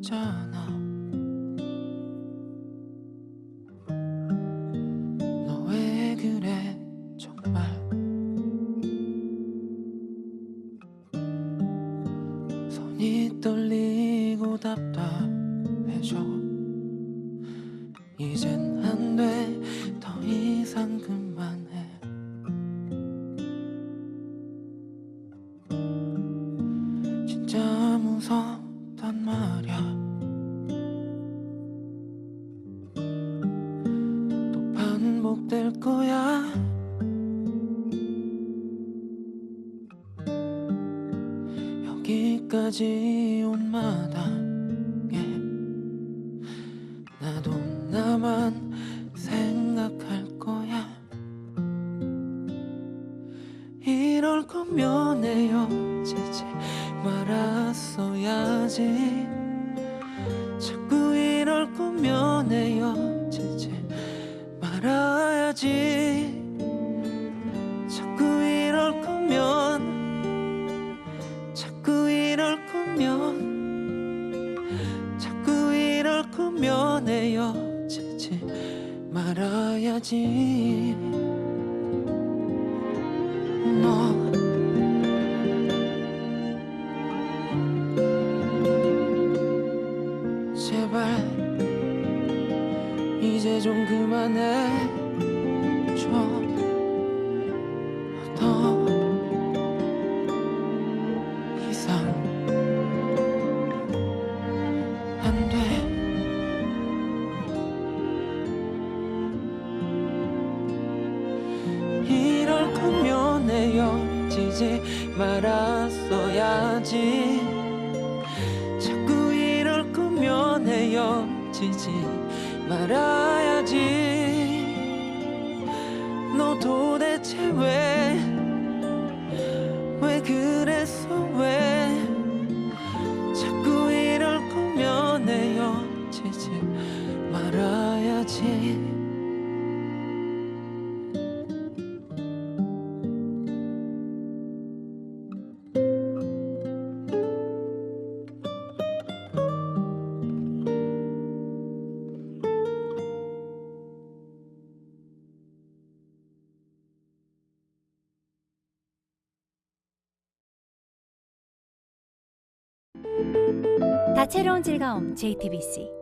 없잖아. 너 왜 그래? 정말. 손이 떨리고 답답해져. 이젠 안 돼. 더 이상 그만해. 진짜 무섭 단 말야. 또 반복될 거야. 여기까지 온 마당에 나도 나만 생각할 거야. 이럴 거면 헤어지지 말았어야지. 자꾸 이럴 거면 헤어지지 말아야지. 자꾸 이럴 거면 자꾸 이럴 거면 자꾸 이럴 거면 헤어지지 말아야지. 너 이제 좀 그만해 줘더 이상 안 돼. 이럴 거면 헤어지지 말았어야지. 자꾸 이럴 거면 헤어지지 말아야지. 너 도대체 왜, 왜 그랬어, 왜? 자꾸 이럴 거면 헤어지지 말아야지 다채로운 즐거움 JTBC